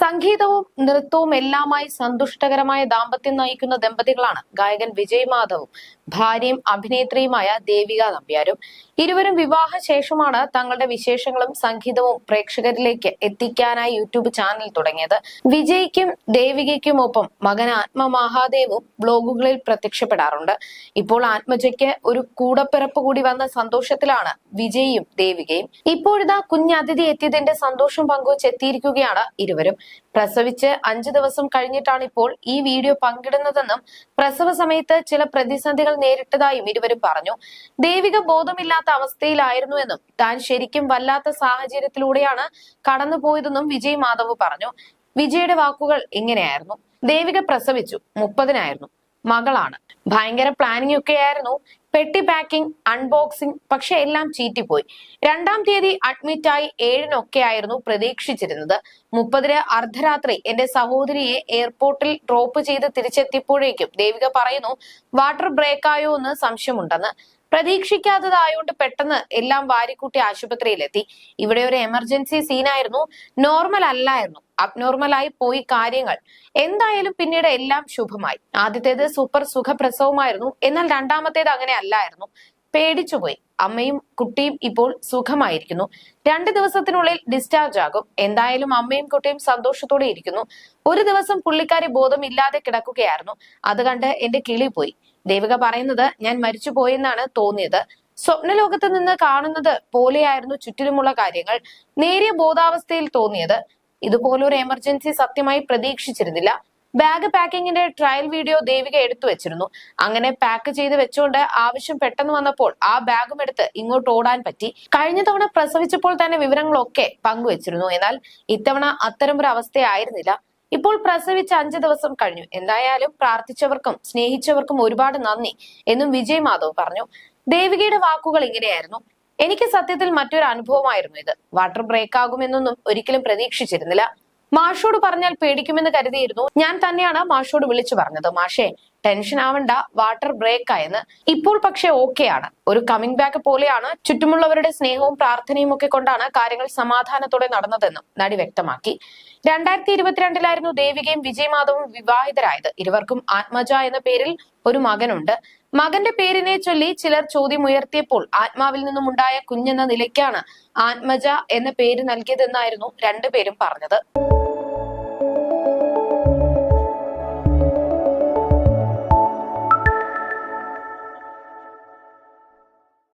സംഗീതവും നൃത്തവും എല്ലാമായി സന്തുഷ്ടകരമായ ദാമ്പത്യം നയിക്കുന്ന ദമ്പതികളാണ് ഗായകൻ വിജയ് മാധവും. ഭാര്യയും അഭിനേത്രിയുമായ ദേവിക നമ്പ്യാരും. ഇരുവരും വിവാഹ ശേഷമാണ് തങ്ങളുടെ വിശേഷങ്ങളും സംഗീതവും പ്രേക്ഷകരിലേക്ക് എത്തിക്കാനായി യൂട്യൂബ് ചാനൽ തുടങ്ങിയത്. വിജയ്ക്കും ദേവികയ്ക്കും ഒപ്പം മകൻ ആത്മമഹാദേവും ബ്ലോഗുകളിൽ പ്രത്യക്ഷപ്പെടാറുണ്ട്. ഇപ്പോൾ ആത്മജയ്ക്ക് ഒരു കൂടപ്പിറപ്പ് കൂടി വന്ന സന്തോഷത്തിലാണ് വിജയും ദേവികയും. ഇപ്പോഴിതാ കുഞ്ഞതിഥി എത്തിയതിന്റെ സന്തോഷം പങ്കുവച്ച് എത്തിയിരിക്കുകയാണ് ഇരുവരും. പ്രസവിച്ച് അഞ്ചു ദിവസം കഴിഞ്ഞിട്ടാണ് ഇപ്പോൾ ഈ വീഡിയോ പങ്കിടുന്നതെന്നും പ്രസവ സമയത്ത് ചില പ്രതിസന്ധികൾ നേരിട്ടതായും ഇരുവരും പറഞ്ഞു. ദൈവിക ബോധമില്ലാത്ത അവസ്ഥയിലായിരുന്നു എന്നും താൻ ശരിക്കും വല്ലാത്ത സാഹചര്യത്തിലൂടെയാണ് കടന്നുപോയതെന്നും വിജയ് മാധവ് പറഞ്ഞു. വിജയുടെ വാക്കുകൾ ഇങ്ങനെയായിരുന്നു. ദേവിക പ്രസവിച്ചു മുപ്പതിനായിരുന്നു. മകളാണ്. ഭയങ്കര പ്ലാനിങ് ഒക്കെ ആയിരുന്നു. പെട്ടി പാക്കിംഗ് അൺബോക്സിംഗ് പക്ഷെ എല്ലാം ചീറ്റിപ്പോയി. രണ്ടാം തീയതി അഡ്മിറ്റായി ഏഴിനൊക്കെ ആയിരുന്നു പ്രതീക്ഷിച്ചിരുന്നത്. മുപ്പതിന് അർദ്ധരാത്രി എന്റെ സഹോദരിയെ എയർപോർട്ടിൽ ഡ്രോപ്പ് ചെയ്ത് തിരിച്ചെത്തിയപ്പോഴേക്കും ദേവിക പറയുന്നു വാട്ടർ ബ്രേക്ക് ആയോ എന്ന് സംശയമുണ്ടെന്ന്. പ്രതീക്ഷിക്കാത്തതായോണ്ട് പെട്ടെന്ന് എല്ലാം വാരിക്കൂട്ടി ആശുപത്രിയിലെത്തി. ഇവിടെ ഒരു എമർജൻസി സീനായിരുന്നു നോർമൽ അല്ലായിരുന്നു. അബ്നോർമലായി പോയി കാര്യങ്ങൾ. എന്തായാലും പിന്നീട് എല്ലാം ശുഭമായി. ആദ്യത്തേത് സൂപ്പർ സുഖപ്രസവമായിരുന്നു. എന്നാൽ രണ്ടാമത്തേത് അങ്ങനെ അല്ലായിരുന്നു. പേടിച്ചുപോയി അമ്മയും കുട്ടിയും ഇപ്പോൾ സുഖമായിരിക്കുന്നു. രണ്ട് ദിവസത്തിനുള്ളിൽ ഡിസ്ചാർജ് ആകും. എന്തായാലും അമ്മയും കുട്ടിയും സന്തോഷത്തോടെ ഇരിക്കുന്നു. ഒരു ദിവസം പുള്ളിക്കാരി ബോധമില്ലാതെ കിടക്കുകയായിരുന്നു. അത് കണ്ട് എന്റെ കിളി പോയി. ദേവിക പറയുന്നത് ഞാൻ മരിച്ചു പോയെന്നാണ് തോന്നിയത്. സ്വപ്നലോകത്ത് നിന്ന് കാണുന്നത് പോലെയായിരുന്നു ചുറ്റിലുമുള്ള കാര്യങ്ങൾ. നേരിയ ബോധാവസ്ഥയിൽ തോന്നിയത്. ഇതുപോലൊരു എമർജൻസി സത്യമായി പ്രതീക്ഷിച്ചിരുന്നില്ല. ബാഗ് പാക്കിങ്ങിന്റെ ട്രയൽ വീഡിയോ ദേവിക എടുത്തു വെച്ചിരുന്നു. അങ്ങനെ പാക്ക് ചെയ്ത് വെച്ചുകൊണ്ട് ആവശ്യം പെട്ടെന്ന് വന്നപ്പോൾ ആ ബാഗും എടുത്ത് ഇങ്ങോട്ട് ഓടാൻ പറ്റി. കഴിഞ്ഞ തവണ പ്രസവിച്ചപ്പോൾ തന്നെ വിവരങ്ങളൊക്കെ പങ്കുവച്ചിരുന്നു. എന്നാൽ ഇത്തവണ അത്തരം ഒരു അവസ്ഥയായിരുന്നില്ല. ഇപ്പോൾ പ്രസവിച്ച് അഞ്ചു ദിവസം കഴിഞ്ഞു. എന്തായാലും പ്രാർത്ഥിച്ചവർക്കും സ്നേഹിച്ചവർക്കും ഒരുപാട് നന്ദി എന്നും വിജയ് മാധവ് പറഞ്ഞു. ദേവികയുടെ വാക്കുകൾ ഇങ്ങനെയായിരുന്നു. എനിക്ക് സത്യത്തിൽ മറ്റൊരു അനുഭവമായിരുന്നു ഇത്. വാട്ടർ ബ്രേക്ക് ആകുമെന്നൊന്നും ഒരിക്കലും പ്രതീക്ഷിച്ചിരുന്നില്ല. മാഷോട് പറഞ്ഞാൽ പേടിക്കുമെന്ന് കരുതിയിരുന്നു. ഞാൻ തന്നെയാണ് മാഷോട് വിളിച്ചു പറഞ്ഞത്. മാഷേ ടെൻഷൻ ആവണ്ട. വാട്ടർ ബ്രേക്ക് ആയെന്ന്. ഇപ്പോൾ പക്ഷെ ആണ്. ഒരു കമ്മിങ് ബാക്ക് പോലെയാണ്. ചുറ്റുമുള്ളവരുടെ സ്നേഹവും പ്രാർത്ഥനയും ഒക്കെ കൊണ്ടാണ് കാര്യങ്ങൾ സമാധാനത്തോടെ നടന്നതെന്നും നടി വ്യക്തമാക്കി. രണ്ടായിരത്തി ഇരുപത്തിരണ്ടിലായിരുന്നു ദേവികയും വിജയ് മാധവും വിവാഹിതരായത്. ഇരുവർക്കും ആത്മജ എന്ന പേരിൽ ഒരു മകനുണ്ട്. മകന്റെ പേരിനെ ചൊല്ലി ചിലർ ചോദ്യമുയർത്തിയപ്പോൾ ആത്മാവിൽ നിന്നും ഉണ്ടായ കുഞ്ഞെന്ന നിലയ്ക്കാണ് ആത്മജ എന്ന പേര് നൽകിയതെന്നായിരുന്നു രണ്ടുപേരും പറഞ്ഞത്.